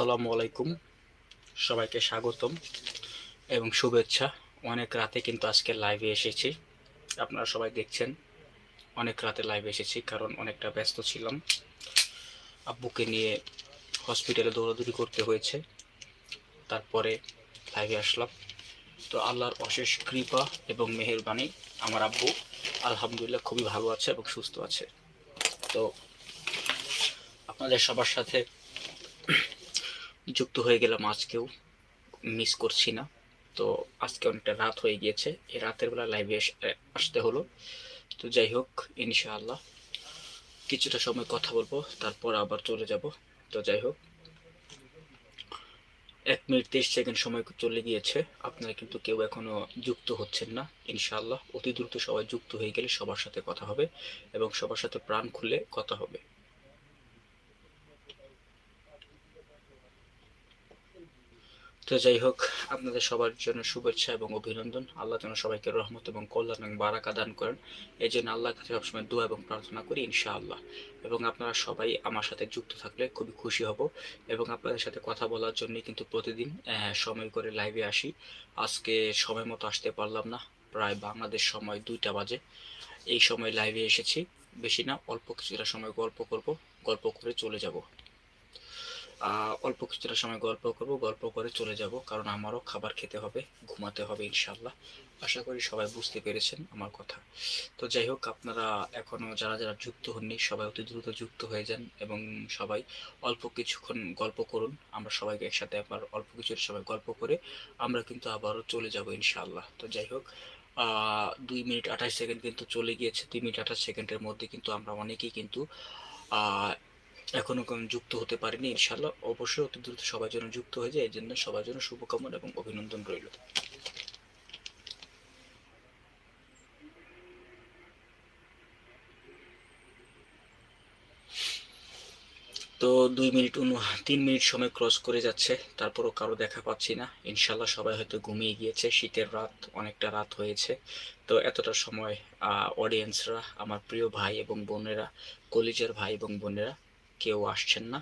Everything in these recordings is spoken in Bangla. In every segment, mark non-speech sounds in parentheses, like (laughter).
আসসালামু আলাইকুম। সবাইকে স্বাগতম এবং শুভেচ্ছা। অনেক রাতে কিন্তু আজকে লাইভে এসেছি। আপনারা সবাই দেখছেন, অনেক রাতে লাইভে এসেছি কারণ অনেকটা ব্যস্ত ছিলাম। আব্বুকে নিয়ে হসপিটালে দৌড়াদৌড়ি করতে হয়েছে। তারপরে লাইভে আসলাম। তো আল্লাহর অশেষ কৃপা এবং মেহেরবানি আমার আব্বু আলহামদুলিল্লাহ খুবই ভালো আছে এবং সুস্থ আছে। তো আপনাদের সবার সাথে যুক্ত হয়ে গেলাম, আজকেও মিস করছি না। তো আজকে অনেকটা রাত হয়ে গিয়েছে, এই রাতের বেলা লাইভে আসতে হলো। তো যাই হোক, ইনশাআল্লাহ কিছুটা সময় কথা বলব, তারপর আবার চলে যাব। তো যাই হোক, এক মিনিট তেইশ সেকেন্ড সময় চলে গিয়েছে, আপনারা কিন্তু কেউ এখনও যুক্ত হচ্ছেন না, ইনশাআল্লাহ। অতি দ্রুত সবাই যুক্ত হয়ে গেলে সবার সাথে কথা হবে এবং সবার সাথে প্রাণ খুলে কথা হবে। তো যাই হোক, আপনাদের সবার জন্য শুভেচ্ছা এবং অভিনন্দন। আল্লাহ যেন সবাইকে রহমত এবং কল্যাণ এবং বারাকা দান করেন। এই জন্য আল্লাহর কাছে সবসময় দোয়া এবং প্রার্থনা করি, ইনশাআল্লাহ। এবং আপনারা সবাই আমার সাথে যুক্ত থাকলে খুবই খুশি হব। এবং আপনাদের সাথে কথা বলার জন্য কিন্তু প্রতিদিন সময় করে লাইভে আসি। আজকে সময় মতো আসতে পারলাম না। প্রায় বাংলাদেশ সময় দুইটা বাজে। এই সময় লাইভে এসেছি। বেশি না, অল্প কিছুটা সময় গল্প করব, গল্প করে চলে যাব। অল্প কিছুটা সময় গল্প করব, গল্প করে চলে যাব, কারণ আমারও খাবার খেতে হবে, ঘুমাতে হবে ইনশাল্লাহ আশা করি সবাই বুঝতে পেরেছেন আমার কথা। তো যাই হোক, আপনারা এখনও যারা যারা যুক্ত হননি, সবাই অতি দ্রুত যুক্ত হয়ে যান এবং সবাই অল্প কিছুক্ষণ গল্প করুন। আমরা সবাইকে একসাথে আবার অল্প কিছু সময় গল্প করে আমরা কিন্তু আবারও চলে যাব ইনশাল্লাহ তো যাই হোক দুই মিনিট আঠাশ সেকেন্ড কিন্তু চলে গিয়েছে। দুই মিনিট আঠাশ সেকেন্ডের মধ্যে কিন্তু আমরা অনেকেই কিন্তু এখনও কোন যুক্ত হতে পারিনি ইনশাল্লাহ অবশ্যই অতি দ্রুত সবার জন্য যুক্ত হয়ে যায় এই জন্য সবার জন্য শুভকামনা এবং অভিনন্দন রইল। তো দুই মিনিট উন, তিন মিনিট সময় ক্রস করে যাচ্ছে, তারপরও কারও দেখা পাচ্ছি না। ইনশাল্লাহ সবাই হয়তো ঘুমিয়ে গিয়েছে, শীতের রাত, অনেকটা রাত হয়েছে। তো এতটা সময় অডিয়েন্সরা আমার প্রিয় ভাই এবং বোনেরা, কলিজার ভাই এবং বোনেরা কেউ আসছেন না।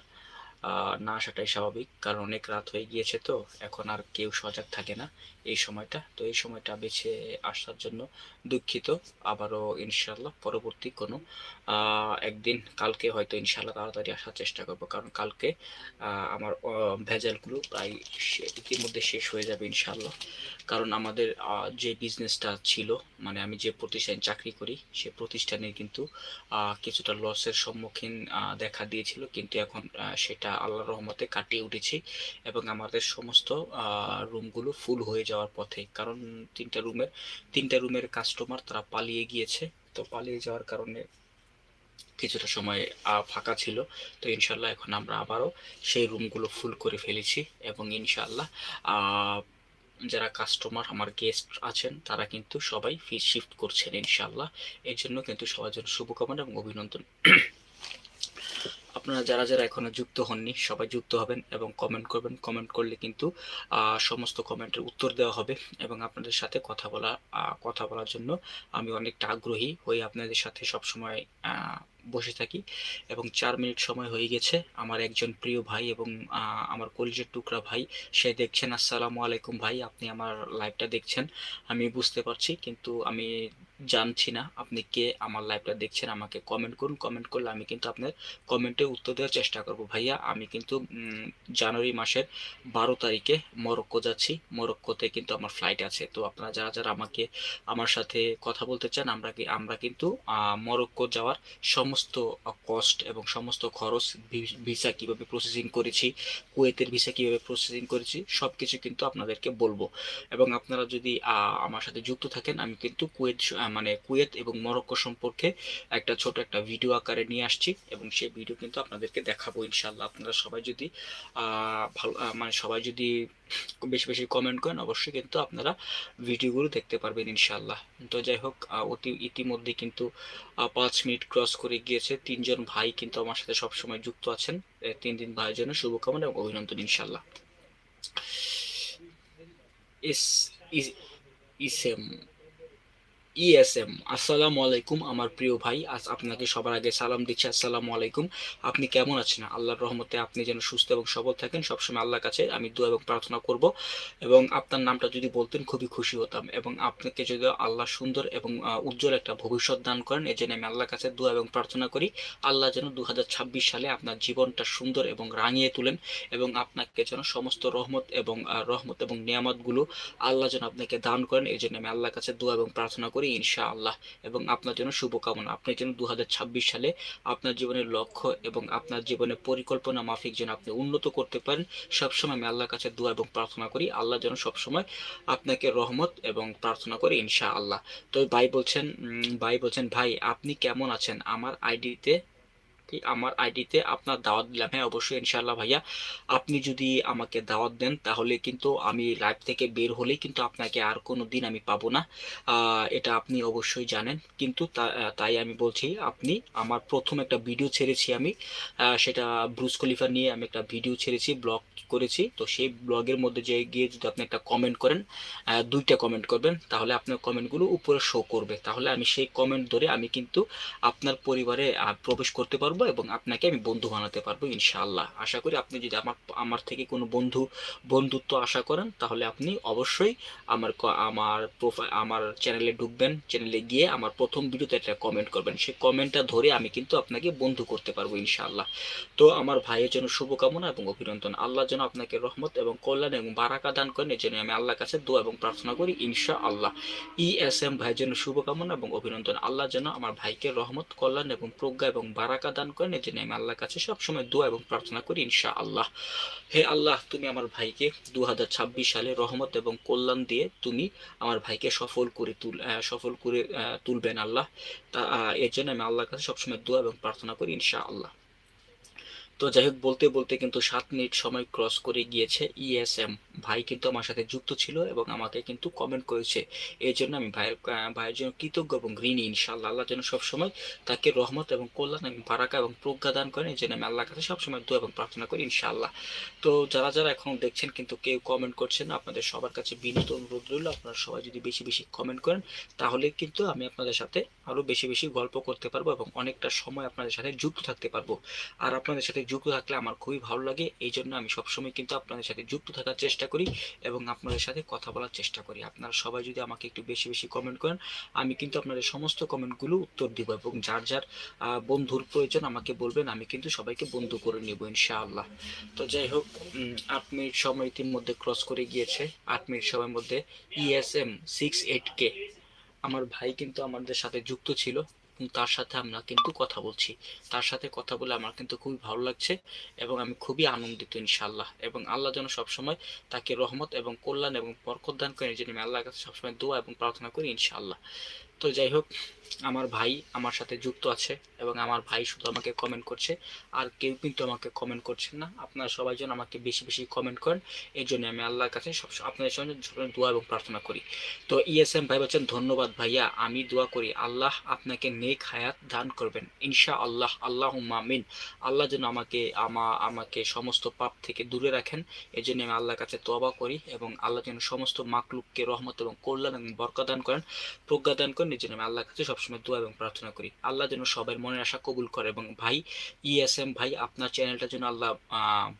না আসাটাই স্বাভাবিক কারণ অনেক রাত হয়ে গিয়েছে তো এখন আর কেউ সজাগ থাকে না এই সময়টা। তো এই সময়টা বেছে আসার জন্য দুঃখিত। আবারও ইনশাল্লাহ পরবর্তী কোনো একদিন কালকে হয়তো ইনশাল্লাহ তাড়াতাড়ি আসার চেষ্টা করব কারণ কালকে আমার ভেজালগুলো প্রায় ইতিমধ্যে শেষ হয়ে যাবে ইনশাল্লাহ কারণ আমাদের যে বিজনেসটা ছিল মানে আমি যে প্রতিষ্ঠানে চাকরি করি সে প্রতিষ্ঠানে কিন্তু কিছুটা লসের সম্মুখীন দেখা দিয়েছিল কিন্তু এখন আহ, সেটা আল্লাহর রহমতে কাটিয়ে উঠেছি এবং আমাদের সমস্ত রুমগুলো ফুল হয়ে যাওয়ার পথে। কারণ তিনটা রুমের তিনটা রুমের কাস্টমার তারা পালিয়ে গিয়েছে। তো পালিয়ে যাওয়ার কারণে কিছুটা সময় ফাঁকা ছিল। তো ইনশাল্লাহ এখন আমরা আবারও সেই রুমগুলো ফুল করে ফেলেছি এবং ইনশাল্লাহ যারা কাস্টমার আমার গেস্ট আছেন, তারা কিন্তু সবাই ফিস শিফট করছেন ইনশাল্লাহ এর জন্য কিন্তু সবার জন্য শুভকামনা এবং অভিনন্দন। আপনারা যারা যারা এখনও যুক্ত হননি, সবাই যুক্ত হবেন এবং কমেন্ট করবেন। কমেন্ট করলে কিন্তু সমস্ত কমেন্টের উত্তর দেওয়া হবে এবং আপনাদের সাথে কথা বলা কথা বলার জন্য আমি অনেকটা আগ্রহী হয়ে আপনাদের সাথে সবসময় বসে থাকি এবং চার মিনিট সময় হয়ে গেছে। আমার একজন প্রিয় ভাই এবং আমার কলিজের টুকরা ভাই, সে দেখছেন, আসসালামু আলাইকুম ভাই, আপনি আমার লাইভটা দেখছেন? আমি বুঝতে পারছি, কিন্তু আমি জানছি না আপনি কে, আমার লাইভটা দেখছেন, আমাকে কমেন্ট করুন। কমেন্ট করলে আমি কিন্তু আপনার কমেন্টে উত্তর দেওয়ার চেষ্টা করব। ভাইয়া, আমি কিন্তু জানুয়ারি মাসের বারো তারিখে মরক্কো যাচ্ছি। মরক্কোতে কিন্তু আমার ফ্লাইট আছে। তো আপনারা যারা যারা আমাকে, আমার সাথে কথা বলতে চান, আমরা আমরা কিন্তু মরক্কো যাওয়ার সমস্ত কস্ট এবং সমস্ত খরচ ভিসা কীভাবে প্রসেসিং করেছি, কুয়েতের ভিসা কীভাবে প্রসেসিং করেছি সব কিছু কিন্তু আপনাদেরকে বলব। এবং আপনারা যদি আমার সাথে যুক্ত থাকেন, আমি কিন্তু কুয়েত মানে কুয়েত এবং মরক্কো সম্পর্কে একটা ছোট একটা ভিডিও আকারে নিয়ে আসছি এবং সেই ভিডিও কিন্তু আপনাদেরকে দেখাবো ইনশাল্লাহ আপনারা সবাই যদি ভালো মানে সবাই যদি বেশি বেশি কমেন্ট করেন, অবশ্যই কিন্তু আপনারা ভিডিওগুলো দেখতে পারবেন ইনশাল্লাহ তো যাই হোক অতি ইতিমধ্যে কিন্তু পাঁচ মিনিট ক্রস করে গিয়েছে। তিনজন ভাই কিন্তু আমার সাথে সবসময় যুক্ত আছেন। তিন দিন ভাইয়ের জন্য শুভকামনা এবং অভিনন্দন ইনশাল্লাহ ইস- ইসেম ইএসএম আসসালামু আলাইকুম, আমার প্রিয় ভাই। আজ আপনাকে সবার আগে সালাম দিচ্ছি। আসসালামু আলাইকুম। আপনি কেমন আছেন? আল্লাহর রহমতে আপনি যেন সুস্থ এবং সবল থাকেন। সবসময় আল্লাহর কাছে আমি দোয়া এবং প্রার্থনা করব। এবং আপনার নামটা যদি বলতেন, খুবই খুশি হতাম। এবং আপনাকে যদি আল্লাহ সুন্দর এবং উজ্জ্বল একটা ভবিষ্যৎ দান করেন, এই জন্য আমি আল্লাহর কাছে দোয়া এবং প্রার্থনা করি। আল্লাহ যেন দু হাজার ছাব্বিশ সালে আপনার জীবনটা সুন্দর এবং রাঙিয়ে তুলেন এবং আপনাকে যেন সমস্ত রহমত এবং রহমত এবং নিয়ামতগুলো আল্লাহ যেন আপনাকে দান করেন। এই জন্য আমি আল্লাহর কাছে দোয়া এবং প্রার্থনা করি। ইনশাআল্লাহ। এবং আপনার জন্য শুভকামনা। আপনি যেন দু হাজার ছাব্বিশ সালে আপনার জীবনের লক্ষ্য এবং আপনার জীবনের পরিকল্পনা মাফিক যেন আপনি উন্নত করতে পারেন, সবসময় আমি আল্লাহর কাছে দোয়া এবং প্রার্থনা করি। আল্লাহ যেন সবসময় আপনাকে রহমত এবং প্রার্থনা করি ইনশাআল্লাহ। তো ভাই বলছেন ভাই বলছেন, ভাই, আপনি কেমন আছেন? আমার আইডিতে আমার আইডিতে আপনার দাওয়াত দিলাম। হ্যাঁ অবশ্যই ইনশাআল্লাহ ভাইয়া। আপনি যদি আমাকে দাওয়াত দেন, তাহলে কিন্তু আমি লাইভ থেকে বের হলেই কিন্তু আপনাকে আর কোনো দিন আমি পাবো না। এটা আপনি অবশ্যই জানেন। কিন্তু তাই আমি বলছি, আপনি আমার প্রথম একটা ভিডিও ছেড়েছি আমি। সেটা ব্রুস খলিফা নিয়ে আমি একটা ভিডিও ছেড়েছি ব্লগ করেছি। তো সেই ব্লগের মধ্যে যে গিয়ে যদি আপনি একটা কমেন্ট করেন দুইটা কমেন্ট করবেন, তাহলে আপনার কমেন্টগুলো উপরে শো করবে। তাহলে আমি সেই কমেন্ট ধরে আমি কিন্তু আপনার পরিবারে প্রবেশ করতে পারব। এবং আপনাকে আমি বন্ধু বানাতে পারব, ইনশাআল্লাহ। আশা করি আপনি যদি আমার আমার থেকে কোনো বন্ধু, বন্ধুত্ব আশা করেন, তাহলে আপনি অবশ্যই আমার আমার প্রোফাইল আমার চ্যানেলে ঢুকবেন চ্যানেলে গিয়ে আমার প্রথম ভিডিওতে একটা কমেন্ট করবেন। সেই কমেন্টটা ধরে আমি কিন্তু আপনাকে বন্ধু করতে পারব, ইনশাআল্লাহ। তো আমার ভাইয়ের জন্য শুভকামনা এবং অভিনন্দন। আল্লাহ যেন আপনাকে রহমত এবং কল্যাণ এবং বারাকা দান করেন, এই জন্য আমি আল্লাহর কাছে দোয়া এবং প্রার্থনা করি ইনশা আল্লাহ ই এস এম ভাইয়ের জন্য শুভকামনা এবং অভিনন্দন। আল্লাহ যেন আমার ভাইকে রহমত, কল্যাণ এবং প্রজ্ঞা এবং বারাকা দান করেন, এই জন্য আমি আল্লাহর কাছে সবসময় দোয়া এবং প্রার্থনা করি ইনশা আল্লাহ হে আল্লাহ, তুমি আমার ভাইকে দু হাজার ছাব্বিশ সালে রহমত এবং কল্যাণ দিয়ে তুমি আমার ভাইকে সফল করে তুল সফল করে তুলবেন আল্লাহ। তা এর জন্য আমি আল্লাহর কাছে সবসময় দোয়া এবং প্রার্থনা করি ইনশা আল্লাহ তো যাই হোক, বলতে বলতে কিন্তু সাত মিনিট সময় ক্রস করে গিয়েছে ইএসএম ভাই কিন্তু আমার সাথে যুক্ত ছিল এবং আমাকে কিন্তু কমেন্ট করেছে। এই জন্য আমি ভাইয়ের ভাইয়ের জন্য কৃতজ্ঞ এবং ঋণী, ইনশাআল্লাহ। আল্লাহ যেন সবসময় তাকে রহমত এবং কল্যাণ এবং বারাকা এবং প্রজ্ঞা দান করেন। এই জন্য আমি আল্লাহর কাছে সবসময় দোয়া এবং প্রার্থনা করি ইনশাল্লাহ তো যারা যারা এখন দেখছেন কিন্তু কেউ কমেন্ট করছেন আপনাদের সবার কাছে বিনীত অনুরোধ রইল। আপনারা সবাই যদি বেশি বেশি কমেন্ট করেন, তাহলে কিন্তু আমি আপনাদের সাথে আরও বেশি বেশি গল্প করতে পারব এবং অনেকটা সময় আপনাদের সাথে যুক্ত থাকতে পারব। আর আপনাদের সাথে যুক্ত থাকলে আমার খুবই ভালো লাগে। এই জন্য আমি সবসময় কিন্তু আপনাদের সাথে যুক্ত থাকার চেষ্টা করি এবং আপনাদের সাথে কথা বলার চেষ্টা করি। আপনারা সবাই যদি আমাকে একটু বেশি বেশি কমেন্ট করেন, আমি কিন্তু আপনাদের সমস্ত কমেন্টগুলো উত্তর দিব এবং যার যার বন্ধুর প্রয়োজন আমাকে বলবেন, আমি কিন্তু সবাইকে বন্ধু করে নেব ইনশাআল্লাহ। তো যাই হোক আট মিনিট সময় ইতিমধ্যে ক্রস করে গিয়েছে। আট মিনিট সময়ের মধ্যে ইএসএম সিক্স এইট কে আমার ভাই কিন্তু আমাদের সাথে যুক্ত ছিল। তার সাথে আমরা কিন্তু কথা বলছি। তার সাথে কথা বলে আমার কিন্তু খুবই ভালো লাগছে এবং আমি খুবই আনন্দিত ইনশাল্লাহ এবং আল্লাহ যেন সবসময় তাকে রহমত এবং কল্যাণ এবং বরকত দান করে এই আমি আল্লাহর কাছে সবসময় দোয়া এবং প্রার্থনা করি ইনশাআল্লাহ। তো যাই হোক, আমার ভাই আমার সাথে যুক্ত আছে এবং আমার ভাই শুধু আমাকে কমেন্ট করছে, আর কেউ কিন্তু আমাকে কমেন্ট করছেন না। আপনারা সবাই যেন আমাকে বেশি বেশি কমেন্ট করেন, এর জন্য আমি আল্লাহর কাছে সব আপনাদের সঙ্গে সবসময় দোয়া এবং প্রার্থনা করি। তো ইএসএম ভাই বলছেন, ধন্যবাদ ভাইয়া, আমি দোয়া করি, আল্লাহ আপনাকে নেক হায়াত দান করবেন ইনশা আল্লাহ আল্লাহ মামিন আল্লাহ যেন আমাকে, আমা, আমাকে সমস্ত পাপ থেকে দূরে রাখেন, এর জন্য আমি আল্লাহর কাছে তবা করি এবং আল্লাহ যেন সমস্ত মাকলুককে রহমত এবং কল্যাণ এবং বরকত দান করেন। প্রজ্ঞা দান করেন এই জন্য আমি আল্লাহর কাছে সবসময় দোয়া এবং প্রার্থনা করি। আল্লাহ যেন সবার মনের আশা কবুল করে এবং ভাই ইএসএম ভাই আপনার চ্যানেলটা যেন আল্লাহ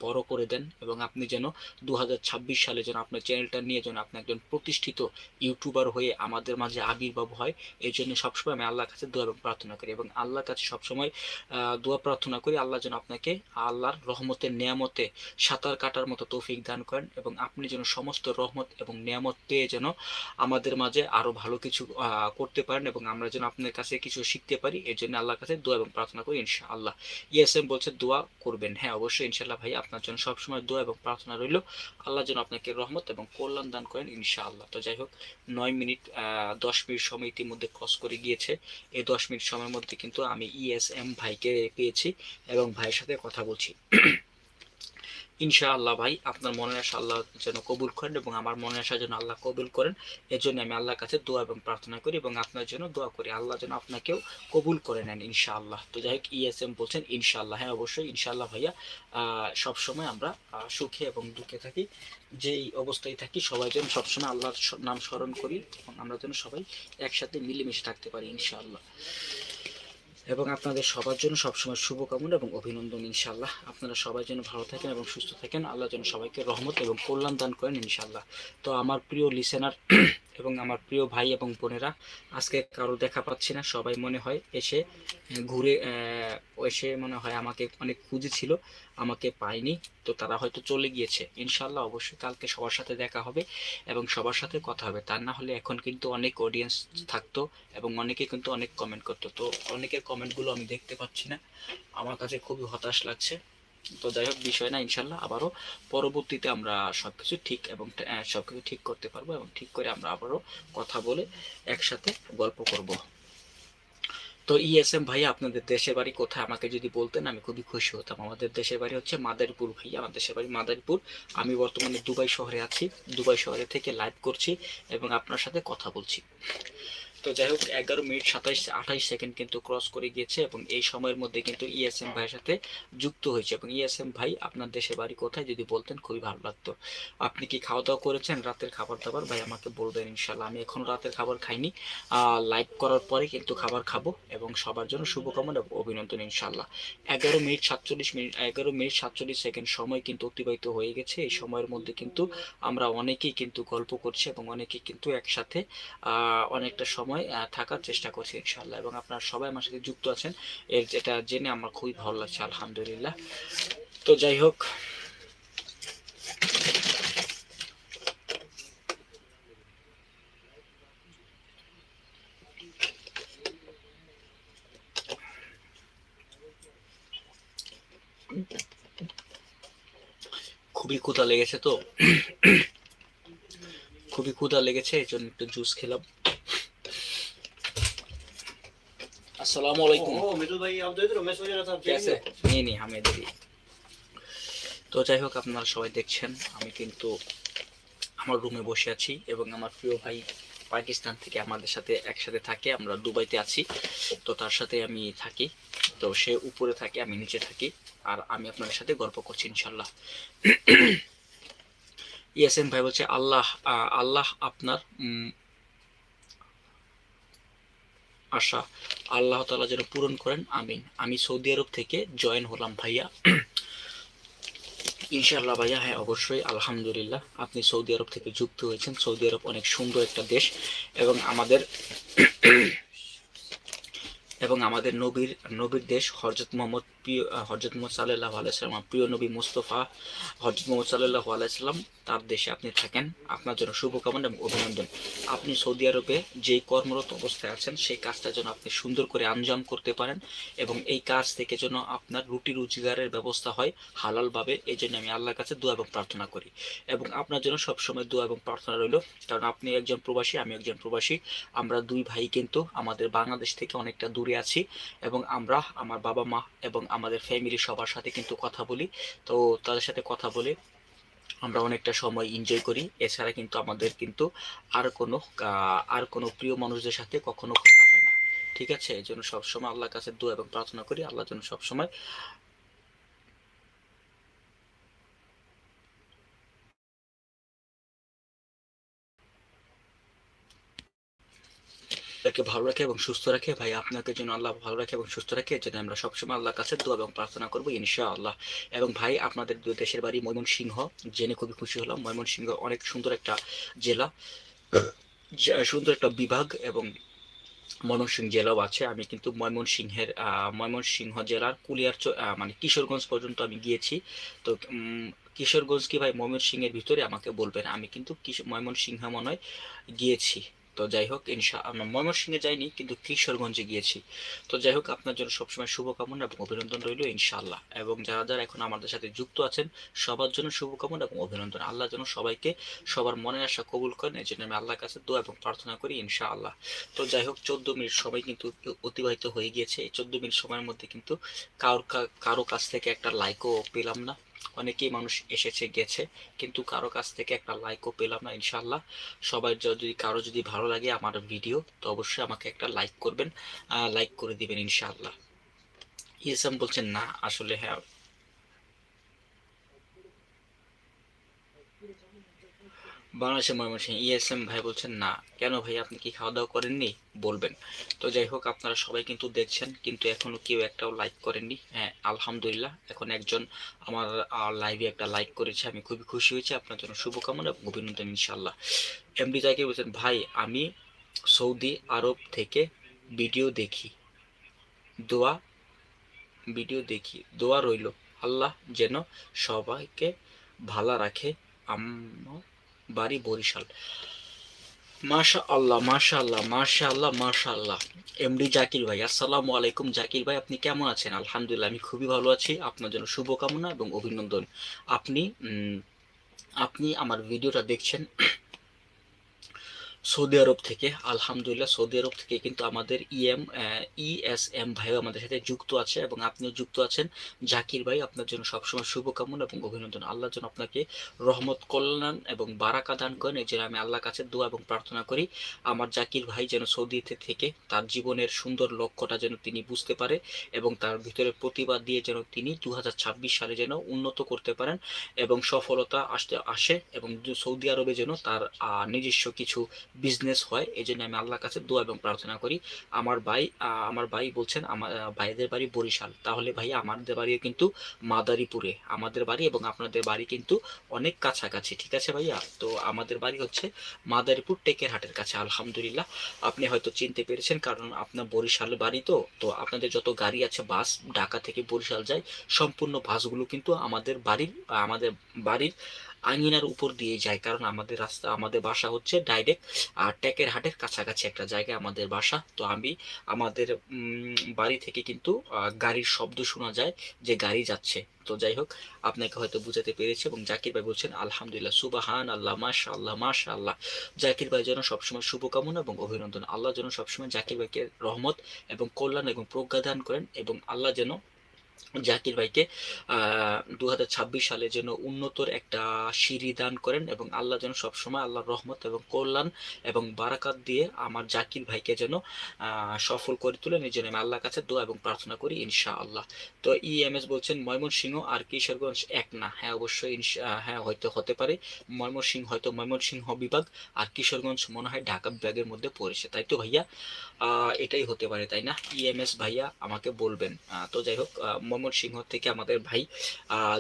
বড় করে দেন এবং আপনি যেন দু হাজার ছাব্বিশ সালে যেন আপনার চ্যানেলটা নিয়ে যেন আপনি একজন প্রতিষ্ঠিত ইউটিউবার হয়ে আমাদের মাঝে আবির্ভাব হয় এই জন্য সবসময় আমি আল্লাহর কাছে দোয়া এবং প্রার্থনা করি এবং আল্লাহর কাছে সবসময় দোয়া প্রার্থনা করি আল্লাহ যেন আপনাকে আল্লাহর রহমতের নিয়ামতে সাঁতার কাটার মতো তৌফিক দান করেন এবং আপনি যেন সমস্ত রহমত এবং নিয়ামত পেয়ে যেন আমাদের মাঝে আরও ভালো কিছু আহ, করতে পারেন এবং আমরা যেন আপনার কাছে কিছু শিখতে পারি, এর জন্য আল্লাহর কাছে দোয়া এবং প্রার্থনা করি ইনশা ইনশাআল্লাহ ইএসএম বলছে দোয়া করবেন। হ্যাঁ অবশ্যই ইনশাআল্লাহ ভাই আপনার জন্য সবসময় দোয়া এবং প্রার্থনা রইল। আল্লাহ যেন আপনাকে রহমত এবং কল্যাণ দান করেন ইনশাআল্লাহ। তো যাই হোক, নয় মিনিট দশ মিনিট সময় ইতিমধ্যে ক্রস করে গিয়েছে। এই দশ মিনিট সময়ের মধ্যে কিন্তু আমি ইএসএম ভাইকে পেয়েছি এবং ভাইয়ের সাথে কথা বলছি। ইনশাআল্লাহ ভাই, আপনার মনের আশা আল্লাহ যেন কবুল করেন এবং আমার মনের আশা যেন আল্লাহ কবুল করেন এর জন্য আমি আল্লাহর কাছে দোয়া এবং প্রার্থনা করি এবং আপনার জন্য দোয়া করি। আল্লাহ যেন আপনাকেও কবুল করে নেন ইনশাআল্লাহ। তো যাই হোক ইএসএম বলছেন, ইনশাআল্লাহ। হ্যাঁ অবশ্যই, ইনশাআল্লাহ ভাইয়া। সবসময় আমরা সুখে এবং দুঃখে থাকি, যেই অবস্থায় থাকি, সবাই যেন সবসময় আল্লাহর নাম স্মরণ করি এবং আমরা যেন সবাই একসাথে মিলেমিশে থাকতে পারি ইনশাআল্লাহ। এবং আপনাদের সবার জন্য সবসময় শুভকামনা এবং অভিনন্দন ইনশাল্লাহ আপনারা সবাই যেন ভালো থাকেন এবং সুস্থ থাকেন। আল্লাহ যেন সবাইকে রহমত এবং কল্যাণ দান করেন ইনশাল্লাহ তো আমার প্রিয় লিসেনার এবং আমার প্রিয় ভাই এবং বোনেরা, আজকে কারও দেখা পাচ্ছি না, সবাই মনে হয় এসে ঘুরে এসে মনে হয় আমাকে অনেক খুঁজেছিল, আমাকে পায়নি, তো তারা হয়তো চলে গিয়েছে। ইনশাল্লাহ অবশ্যই কালকে সবার সাথে দেখা হবে এবং সবার সাথে কথা হবে। তার না হলে এখন কিন্তু অনেক অডিয়েন্স থাকতো এবং অনেকে কিন্তু অনেক কমেন্ট করতো। তো অনেকের কমেন্টগুলো আমি দেখতে পাচ্ছি না। আমার কাছে খুবই হতাশ লাগছে। তো যাই হোক, বিষয় না, ইনশাল্লাহ আবারও পরবর্তীতে আমরা সব কিছু ঠিক এবং সব কিছু ঠিক করতে পারব এবং ঠিক করে আমরা আবারও কথা বলে একসাথে গল্প করব। তো ইএসএম ভাই আপনাদের দেশের বাড়ি কোথায়? আমাকে যদি বলতেন, আমি খুবই খুশি হতাম। আমাদের দেশের বাড়ি হচ্ছে মাদারীপুর ভাই আমার দেশের বাড়ি মাদারীপুর। আমি বর্তমানে দুবাই শহরে আছি। দুবাই শহরে থেকে লাইভ করছি এবং আপনার সাথে কথা বলছি। তো যাই হোক, এগারো মিনিট সাতাইশ, আঠাইশ সেকেন্ড কিন্তু ক্রস করে গিয়েছে এবং এই সময়ের মধ্যে কিন্তু ইএসএম ভাইয়ের সাথে যুক্ত হয়েছে এবং ইএসএম ভাই আপনার দেশের বাড়ি কোথায় যদি বলতেন খুবই ভালো লাগতো। আপনি কি খাওয়া দাওয়া করেছেন? রাতের খাবার দাবার? ভাই, আমাকে বলবেন ইনশাল্লাহ আমি এখনও রাতের খাবার খাইনি। লাইভ করার পরে কিন্তু খাবার খাব এবং সবার জন্য শুভকামনা এবং অভিনন্দন ইনশাল্লাহ এগারো মিনিট সাতচল্লিশ মিনিট, এগারো মিনিট সাতচল্লিশ সেকেন্ড সময় কিন্তু অতিবাহিত হয়ে গেছে। এই সময়ের মধ্যে কিন্তু আমরা অনেকেই কিন্তু গল্প করছি এবং অনেকেই কিন্তু একসাথে অনেকটা সময় আহ, থাকার চেষ্টা করছি ইনশাল্লাহ এবং আপনারা সবাই আমার সাথে যুক্ত আছেন। এর যেটা জেনে আমার খুবই ভালো লাগছে আলহামদুলিল্লাহ। তো যাই হোক। খুবই ক্ষুধা লেগেছে তো? খুবই ক্ষুধা লেগেছে এই জন্য একটু জুস খেলাম। আসসালামু আলাইকুম। ও ভাই মেসেজ নি নি আমি তো যাই হোক আপনারা সবাই দেখছেন আমি কিন্তু আমার রুমে বসে আছি এবং আমার প্রিয় ভাই পাকিস্তান থেকে আমাদের সাথে একসাথে থাকে আমরা দুবাইতে আছি তো তার সাথে আমি থাকি তো সে উপরে থাকে আমি নিচে থাকি আর আমি আপনাদের সাথে গল্প করছি ইনশাল্লাহ (clears throat) ইয়াসিন ভাই বলছে আল্লাহ আল্লাহ আপনার আশা। আল্লাহ তালা যেন পূরণ করেন, আমিন। আমি সৌদি আরব থেকে জয়েন হলাম ভাইয়া। ইনশাল্লাহ ভাইয়া হ্যাঁ অবশ্যই, আলহামদুলিল্লাহ, আপনি সৌদি আরব থেকে যুক্ত হয়েছেন। সৌদি আরব অনেক সুন্দর একটা দেশ এবং আমাদের এবং আমাদের নবীর নবীর দেশ হরজত মোহাম্মদ প্রিয় হরজত মোহাম্মদ সাল্লাহ আলাইসাল্লাম প্রিয় নবী মুস্তফা হরজত মোহাম্মদ সাল্লাহ আলাইসাল্লাম তার দেশে আপনি থাকেন। আপনার জন্য শুভকামনা এবং অভিনন্দন। আপনি সৌদি আরবে যেই কর্মরত অবস্থায় আছেন, সেই কাজটা যেন আপনি সুন্দর করে আঞ্জাম করতে পারেন এবং এই কাজ থেকে যেন আপনার রুটি রোজগারের ব্যবস্থা হয় হালালভাবে এই জন্য আমি আল্লাহর কাছে দোয়া এবং প্রার্থনা করি। এবং আপনার জন্য সবসময় দোয়া এবং প্রার্থনা রইল, কারণ আপনি একজন প্রবাসী, আমি একজন প্রবাসী। আমরা দুই ভাই কিন্তু আমাদের বাংলাদেশ থেকে অনেকটা দূরে আছি এবং আমরা, আমার বাবা মা এবং আমাদের ফ্যামিলি সবার সাথে কিন্তু কথা বলি। তো তাদের সাথে কথা বলে আমরা অনেকটা সময় এনজয় করি। এছাড়া কিন্তু আমাদের কিন্তু আর কোনো আর কোনো প্রিয় মানুষদের সাথে কখনো কথা হয় না। ঠিক আছে? এই জন্য সবসময় আল্লাহর কাছে দোয়া এবং প্রার্থনা করি। আল্লাহ যেন সবসময় তাকে ভালো রাখে এবং সুস্থ রাখে। ভাই, আপনাকে যেন আল্লাহ ভালো রাখে এবং সুস্থ রাখে, যেন আমরা সবসময় আল্লাহর কাছে দোয়া এবং প্রার্থনা করব, ইনশাআল্লাহ। এবং ভাই, আপনাদের দুই দেশের বাড়ি ময়মনসিংহ, জেনে খুবই খুশি হলাম। ময়মনসিংহ অনেক সুন্দর একটা জেলা সুন্দর একটা বিভাগ এবং ময়মনসিংহ জেলাও আছে। আমি কিন্তু ময়মনসিংহের ময়মনসিংহ জেলার কুলিয়ার মানে কিশোরগঞ্জ পর্যন্ত আমি গিয়েছি। তো কিশোরগঞ্জ কি ভাই ময়মনসিংহের ভিতরে আমাকে বলবেন? আমি কিন্তু ময়মনসিংহ মনে হয় গিয়েছি। তো যাই হোক, ইনশা আমরা ময়মনসিংহে যাইনি, কিন্তু কিশোরগঞ্জে গিয়েছি। তো যাই হোক, আপনার জন্য সবসময় শুভকামনা এবং অভিনন্দন রইল ইনশাআল্লাহ। এবং যারা যারা এখন আমাদের সাথে যুক্ত আছেন, সবার জন্য শুভকামনা এবং অভিনন্দন। আল্লাহ যেন সবাইকে সবার মনের আশা কবুল করেন, এই জন্য আমি আল্লাহর কাছে দোয়া এবং প্রার্থনা করি ইনশাআল্লাহ। তো যাই হোক, চোদ্দ মিনিট সময় কিন্তু অতিবাহিত হয়ে গিয়েছে। এই চোদ্দ মিনিট সময়ের মধ্যে কিন্তু কারোর কারও কাছ থেকে একটা লাইকও পেলাম না। অনেকেই মানুষ এসেছে, গেছে, কিন্তু কারও কাছ থেকে একটা লাইকও পেলাম না ইনশাল্লাহ সবাই যদি কারও যদি ভালো লাগে আমার ভিডিও তো অবশ্যই আমাকে একটা লাইক করবেন লাইক করে দিবেন ইনশাল্লাহ ইসলাম বলছেন, না, আসলে হ্যাঁ বাংলাদেশের ময়মনসিংহ ইএসএম ভাই বলছেন, না, কেন ভাই আপনি কি খাওয়া দাওয়া করেননি? বলবেন। তো যাই হোক, আপনারা সবাই কিন্তু দেখছেন, কিন্তু এখনও কেউ একটাও লাইক করেননি। হ্যাঁ আলহামদুলিল্লাহ, এখন একজন আমার লাইভে একটা লাইক করেছে। আমি খুবই খুশি হয়েছি। আপনার জন্য শুভকামনা এবং অভিনন্দন ইনশাল্লাহ এমডি তাকে বলছেন, ভাই, আমি সৌদি আরব থেকে ভিডিও দেখি। দোয়া ভিডিও দেখি। দোয়া রইল। আল্লাহ যেন সবাইকে ভালো রাখে। আমার বাড়ি বরিশাল। মাশা আল্লাহ মাশা আল্লাহ মাশা আল্লাহ মাশা আল্লাহ এমডি জাকির ভাই, আসসালামু আলাইকুম জাকির ভাই, আপনি কেমন আছেন? আলহামদুলিল্লাহ, আমি খুবই ভালো আছি। আপনার জন্য শুভকামনা এবং অভিনন্দন। আপনি আপনি আমার ভিডিওটা দেখছেন সৌদি আরব থেকে, আলহামদুলিল্লাহ সৌদি আরব থেকে কিন্তু আমাদের E ইএম ইএসএম ভাইও আমাদের সাথে যুক্ত আছে এবং আপনিও যুক্ত আছেন। জাকির ভাই, আপনার জন্য সবসময় শুভকামনা এবং অভিনন্দন। আল্লাহ যেন আপনাকে রহমত, কল্যাণ এবং বারাকা দান করেন। এই জন্য আমি আল্লাহর কাছে দোয়া এবং প্রার্থনা করি, আমার জাকির ভাই যেন সৌদিতে থেকে তার জীবনের সুন্দর লক্ষ্যটা যেন তিনি বুঝতে পারে এবং তার ভিতরে প্রতিভা দিয়ে যেন তিনি দু হাজার ছাব্বিশ সালে যেন উন্নত করতে পারেন এবং সফলতা আসতে আসে এবং সৌদি আরবে যেন তার নিজস্ব কিছু বিজনেস হয় এই জন্য আমি আল্লাহর কাছে দোয়া এবং প্রার্থনা করি। আমার ভাই আমার ভাই বলছেন আমার ভাইদের বাড়ি বরিশাল। তাহলে ভাই আমাদের বাড়িও কিন্তু মাদারীপুরে। আমাদের বাড়ি এবং আপনাদের বাড়ি কিন্তু অনেক কাছাকাছি, ঠিক আছে ভাইয়া? তো আমাদের বাড়ি হচ্ছে মাদারীপুর টেকের হাটের কাছে, আলহামদুলিল্লাহ। আপনি হয়তো চিনতে পেরেছেন, কারণ আপনার বরিশাল বাড়ি তো তো আপনাদের যত গাড়ি আছে, বাস ঢাকা থেকে বরিশাল যায়, সম্পূর্ণ বাসগুলো কিন্তু আমাদের বাড়ির আমাদের বাড়ির আঙিনার উপর দিয়ে যায়। কারণ আমাদের রাস্তা, আমাদের বাসা হচ্ছে ডাইরেক্ট আর টেকের হাটের কাছাকাছি একটা জায়গায় আমাদের বাসা। তো আমি আমাদের বাড়ি থেকে কিন্তু গাড়ির শব্দ শোনা যায় যে গাড়ি যাচ্ছে। তো যাই হোক, আপনাকে হয়তো বুঝাতে পেরেছি এবং জাকির ভাই বলছেন, আলহামদুলিল্লাহ সুবাহান আল্লাহ মাশা আল্লাহ মাশা আল্লাহ জাকির ভাই যেন সবসময় শুভকামনা এবং অভিনন্দন। আল্লাহ যেন সবসময় জাকির ভাইকে রহমত এবং কল্যাণ এবং প্রজ্ঞা দান করেন এবং আল্লাহ যেন জাকির ভাইকে দু হাজার ছাব্বিশ সালে যেন উন্নতর একটা সিঁড়ি দান করেন এবং আল্লাহ যেন সবসময় আল্লাহর রহমত এবং কল্যাণ এবং বারাকাত দিয়ে আমার জাকির ভাইকে যেন সফল করে তোলেন এই জন্য আমি আল্লাহর কাছে দোয়া এবং প্রার্থনা করি ইনশা আল্লাহ তো ইএমএস বলছেন, ময়মনসিংহ আর কিশোরগঞ্জ এক না। হ্যাঁ অবশ্যই হ্যাঁ হয়তো হতে পারে। ময়মনসিংহ হয়তো ময়মনসিংহ বিভাগ আর কিশোরগঞ্জ মনে হয় ঢাকা বিভাগের মধ্যে পড়েছে। তাই তো ভাইয়া? এটাই হতে পারে, তাই না? ই এম এস ভাইয়া আমাকে বলবেন। তো যাই হোক ময়মনসিংহ থেকে আমাদের ভাই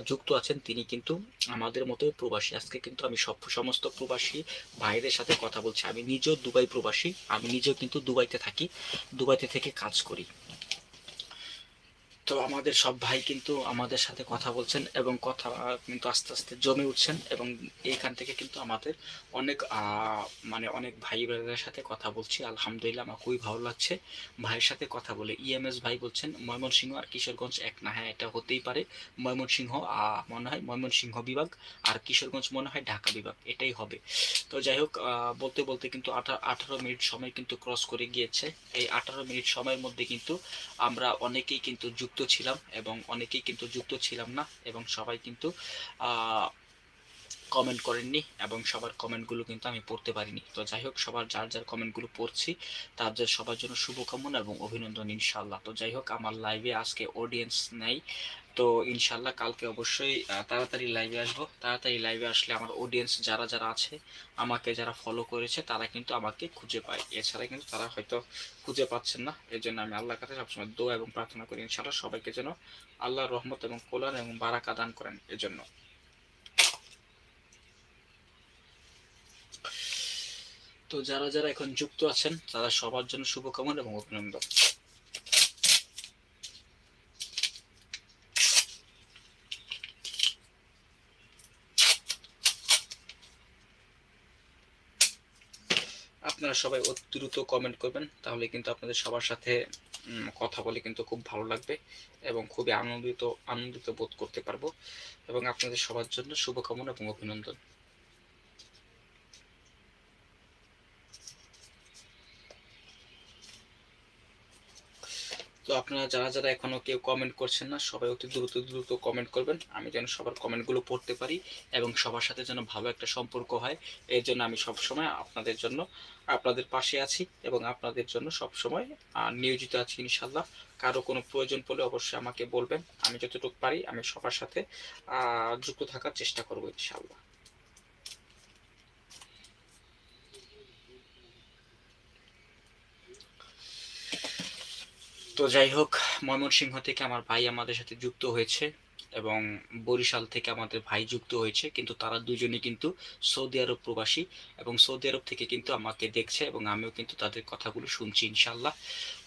যুক্ত আছেন। তিনি কিন্তু আমাদের মতো প্রবাসী। আজকে কিন্তু আমি সব, সমস্ত প্রবাসী ভাইদের সাথে কথা বলছি। আমি নিজেও দুবাই প্রবাসী। আমি নিজেও কিন্তু দুবাইতে থাকি। দুবাইতে থেকে কাজ করি। তো আমাদের সব ভাই কিন্তু আমাদের সাথে কথা বলছেন এবং কথা কিন্তু আস্তে আস্তে জমে উঠছেন এবং এইখান থেকে কিন্তু আমাদের অনেক মানে অনেক ভাই বোনেদের সাথে কথা বলছি। আলহামদুলিল্লাহ আমার খুবই ভালো লাগছে। ভাইয়ের সাথে কথা বলে ইএমএস ভাই বলছেন, ময়মনসিংহ আর কিশোরগঞ্জ এক না হ্যাঁ এটা হতেই পারে। ময়মনসিংহ মনে হয় ময়মনসিংহ বিভাগ আর কিশোরগঞ্জ মনে হয় ঢাকা বিভাগ, এটাই হবে। তো যাই হোক বলতে বলতে কিন্তু আঠা- আঠারো মিনিট সময় কিন্তু ক্রস করে গিয়েছে। এই আঠারো মিনিট সময়ের মধ্যে কিন্তু আমরা অনেকেই কিন্তু যুক্ত ছিলাম এবং অনেকেই কিন্তু যুক্ত ছিলাম না এবং সবাই কিন্তু কমেন্ট করেননি এবং সবার কমেন্টগুলো কিন্তু আমি পড়তে পারিনি। তো যাই হোক, সবার যার যার কমেন্টগুলো পড়ছি, তার যার সবার জন্য শুভকামনা এবং অভিনন্দন ইনশাল্লাহ তো যাই হোক, আমার লাইভে আজকে অডিয়েন্স নেই। তো ইনশাল্লাহ কালকে অবশ্যই তাড়াতাড়ি লাইভে আসব। তাড়াতাড়ি লাইভে আসলে আমার অডিয়েন্স যারা যারা আছে, আমাকে যারা ফলো করেছে, তারা কিন্তু আমাকে খুঁজে পায়। এছাড়া কিন্তু তারা হয়তো খুঁজে পাচ্ছেন না। এই জন্য আমি আল্লাহর কাছে সবসময় দোয়া এবং প্রার্থনা করি ইনশাল্লাহ সবাইকে যেন আল্লাহর রহমত এবং কল্যাণ এবং বারাকা দান করেন এজন্য। তো যারা যারা এখন যুক্ত আছেন, তারা সবার জন্য শুভকামনা এবং অভিনন্দন। আপনারা সবাই অতি দ্রুত কমেন্ট করবেন, তাহলে কিন্তু আপনাদের সবার সাথে কথা বলে কিন্তু খুব ভালো লাগবে এবং খুবই আনন্দিত আনন্দিত বোধ করতে পারব। এবং আপনাদের সবার জন্য শুভকামনা এবং অভিনন্দন। তো আপনারা যারা যারা এখনও কেউ কমেন্ট করছেন না, সবাই অতি দ্রুত দ্রুত কমেন্ট করবেন। আমি যেন সবার কমেন্টগুলো পড়তে পারি এবং সবার সাথে যেন ভালো একটা সম্পর্ক হয়, এর জন্য আমি সবসময় আপনাদের জন্য, আপনাদের পাশে আছি এবং আপনাদের জন্য সবসময় নিয়োজিত আছি ইনশাল্লাহ কারও কোনো প্রয়োজন পড়লে অবশ্যই আমাকে বলবেন। আমি যতটুকু পারি আমি সবার সাথে যুক্ত থাকার চেষ্টা করব ইনশাল্লাহ তো যাই হোক, ময়মনসিংহ থেকে আমার ভাই আমাদের সাথে যুক্ত হয়েছে এবং বরিশাল থেকে আমাদের ভাই যুক্ত হয়েছে, কিন্তু তারা দুজনে কিন্তু সৌদি আরব প্রবাসী এবং সৌদি আরব থেকে কিন্তু আমাকে দেখছে এবং আমিও কিন্তু তাদের কথাগুলো শুনছি ইনশাল্লাহ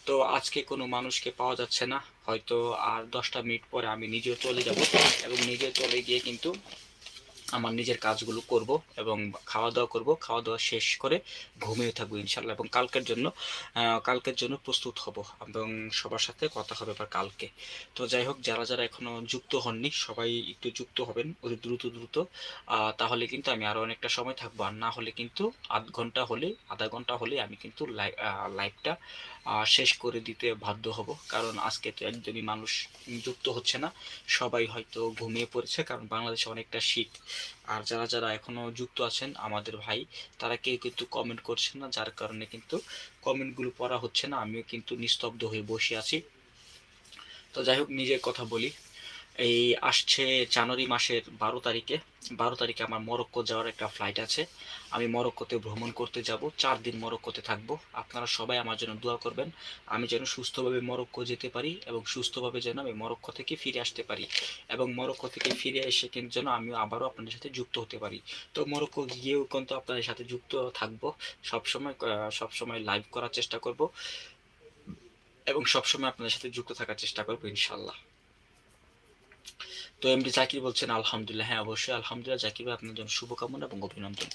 তো আজকে কোনো মানুষকে পাওয়া যাচ্ছে না, হয়তো আর দশটা মিনিট পরে আমি নিজেও চলে যাব এবং নিজে চলে গিয়ে কিন্তু আমার নিজের কাজগুলো করব এবং খাওয়া দাওয়া করব। খাওয়া দাওয়া শেষ করে ঘুমিয়ে থাকব ইনশাল্লাহ এবং কালকের জন্য কালকের জন্য প্রস্তুত হব এবং সবার সাথে কথা হবে আবার কালকে। তো যাই হোক, যারা যারা এখনও যুক্ত হননি, সবাই একটু যুক্ত হবেন, অতি দ্রুত দ্রুত। তাহলে কিন্তু আমি আরও অনেকটা সময় থাকব। আর না হলে কিন্তু আধ ঘণ্টা হলে, আধা ঘণ্টা হলে আমি কিন্তু লাইভটা শেষ করে দিতে বাধ্য হব। কারণ আজকে তো একদমই মানুষ যুক্ত হচ্ছে না। সবাই হয়তো ঘুমিয়ে পড়েছে, কারণ বাংলাদেশে অনেকটা শীত। আর যারা যারা এখনও যুক্ত আছেন, আমাদের ভাই, তারা কেউ কিন্তু কমেন্ট করছেন না, যার কারণে কিন্তু কমেন্টগুলো পড়া হচ্ছে না। আমিও কিন্তু নিস্তব্ধ হয়ে বসে আছি। তো যাই হোক, নিজের কথা বলি। এই আসছে জানুয়ারি মাসের বারো তারিখে। বারো তারিখে আমার মরক্কো যাওয়ার একটা ফ্লাইট আছে। আমি মরক্কোতে ভ্রমণ করতে যাব। চার দিন মরক্কোতে থাকব। আপনারা সবাই আমার জন্য দোয়া করবেন। আমি যেন সুস্থভাবে মরক্কো যেতে পারি এবং সুস্থভাবে যেন আমি মরক্কো থেকে ফিরে আসতে পারি এবং মরক্কো থেকে ফিরে এসে কিন্তু যেন আমিও আবারও আপনাদের সাথে যুক্ত হতে পারি। তো মরক্কো গিয়েও কিন্তু আপনাদের সাথে যুক্ত থাকব। সবসময় সবসময় লাইভ করার চেষ্টা করব এবং সবসময় আপনাদের সাথে যুক্ত থাকার চেষ্টা করব ইনশাল্লাহ তো এমডি জাকির বলছেন, আলহামদুলিল্লাহ হ্যাঁ অবশ্যই, আলহামদুলিল্লাহ, জাকির ভাই, আপনার জন্য শুভকামনা এবং অভিনন্দন।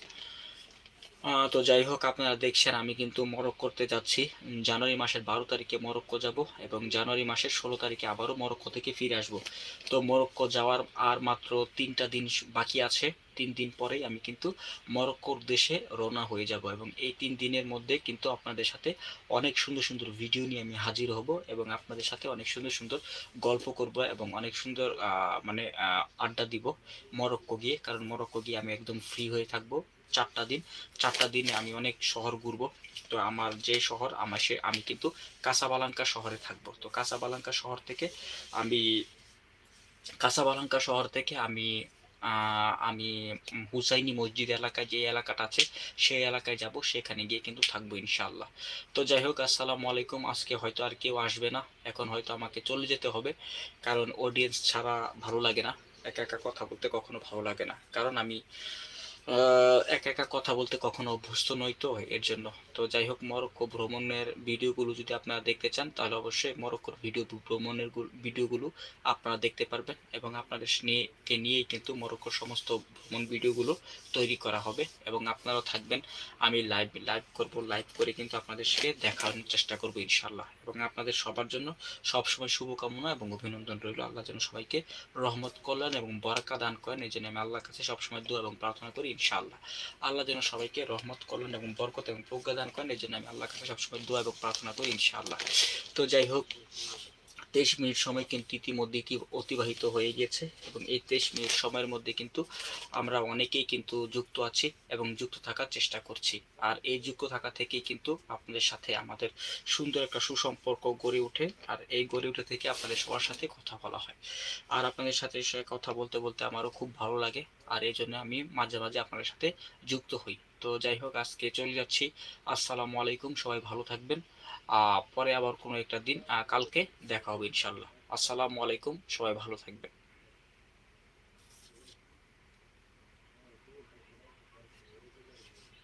তো যাই হোক, আপনারা দেখছেন, আমি কিন্তু মরক করতে যাচ্ছি। জানুয়ারি মাসের বারো তারিখে মরক্কো যাব এবং জানুয়ারি মাসের ষোলো তারিখে আবারও মরক্কো থেকে ফিরে আসব। তো মরক্কো যাওয়ার আর মাত্র তিনটা দিন বাকি আছে। তিন দিন পরেই আমি কিন্তু মরক্কোর দেশে রওনা হয়ে যাব এবং এই তিন দিনের মধ্যে কিন্তু আপনাদের সাথে অনেক সুন্দর সুন্দর ভিডিও নিয়ে আমি হাজির হব এবং আপনাদের সাথে অনেক সুন্দর সুন্দর গল্প করব এবং অনেক সুন্দর মানে আড্ডা দিব মরক্কো গিয়ে। কারণ মরক্কো গিয়ে আমি একদম ফ্রি হয়ে থাকব। চারটা দিন। চারটা দিনে আমি অনেক শহর ঘুরবো। তো আমার যে শহর, আমার সে, আমি কিন্তু কাসাবালাঙ্কা শহরে থাকব। তো কাসাবালাঙ্কা শহর থেকে আমি কাসাবালাঙ্কা শহর থেকে আমি আমি হুসাইনি মসজিদ এলাকায় যে এলাকাটা আছে, সেই এলাকায় যাব। সেখানে গিয়ে কিন্তু থাকব ইনশাল্লাহ তো যাই হোক, আসসালামু আলাইকুম। আজকে হয়তো আর কেউ আসবে না। এখন হয়তো আমাকে চলে যেতে হবে। কারণ অডিয়েন্স ছাড়া ভালো লাগে না। একা একা কথা বলতে কখনো ভালো লাগে না। কারণ আমি একা একা কথা বলতে কখনো অভ্যস্ত নই তো এর জন্য। তো যাই হোক, মরক্কো ভ্রমণের ভিডিওগুলো যদি আপনারা দেখতে চান, তাহলে অবশ্যই মরক্কোর ভিডিও ভ্রমণের গুলো- ভিডিওগুলো আপনারা দেখতে পারবেন এবং আপনাদের নিয়ে নিয়েই কিন্তু মরক্কোর সমস্ত ভ্রমণ ভিডিওগুলো তৈরি করা হবে এবং আপনারাও থাকবেন। আমি লাইভ লাইভ করব, লাইভ করে কিন্তু আপনাদেরকে দেখানোর চেষ্টা করব ইনশাল্লাহ এবং আপনাদের সবার জন্য সবসময় শুভকামনা এবং অভিনন্দন রইল। আল্লাহ যেন সবাইকে রহমত, কল্যাণ এবং বরাকা দান করেন। এই জন্য আমি আল্লাহর কাছে সবসময় দোয়া এবং প্রার্থনা করি। ইনশাআল্লাহ। আল্লাহ যেন সবাইকে রহমত করলেন এবং বরকত এবং প্রজ্ঞা দান করেন। এই জন্য আমি আল্লাহ কাছে সবসময় দোয়া এবং প্রার্থনা করি ইনশাআল্লাহ। তো যাই হোক তেইশ মিনিট সময় কিন্তু ইতিমধ্যে কি অতিবাহিত হয়ে গেছে এবং এই তেইশ মিনিট সময়ের মধ্যে কিন্তু আমরা অনেকেই কিন্তু যুক্ত আছি এবং যুক্ত থাকার চেষ্টা করছি। আর এই যুক্ত থাকা থেকেই কিন্তু আপনাদের সাথে আমাদের সুন্দর একটা সুসম্পর্ক গড়ে ওঠে আর এই গড়ে উঠে থেকে আপনাদের সবার সাথে কথা বলা হয়। আর আপনাদের সাথে কথা বলতে বলতে আমারও খুব ভালো লাগে আর এই জন্য আমি মাঝে মাঝে আপনাদের সাথে যুক্ত হই। তো যাই হোক, আজকে চলে যাচ্ছি। আসসালামু আলাইকুম, সবাই ভালো থাকবেন। পরে আবার কোনো একটা দিন কালকে দেখা হবে ইনশাল্লাহ আসসালামু আলাইকুম সবাই ভালো থাকবেন।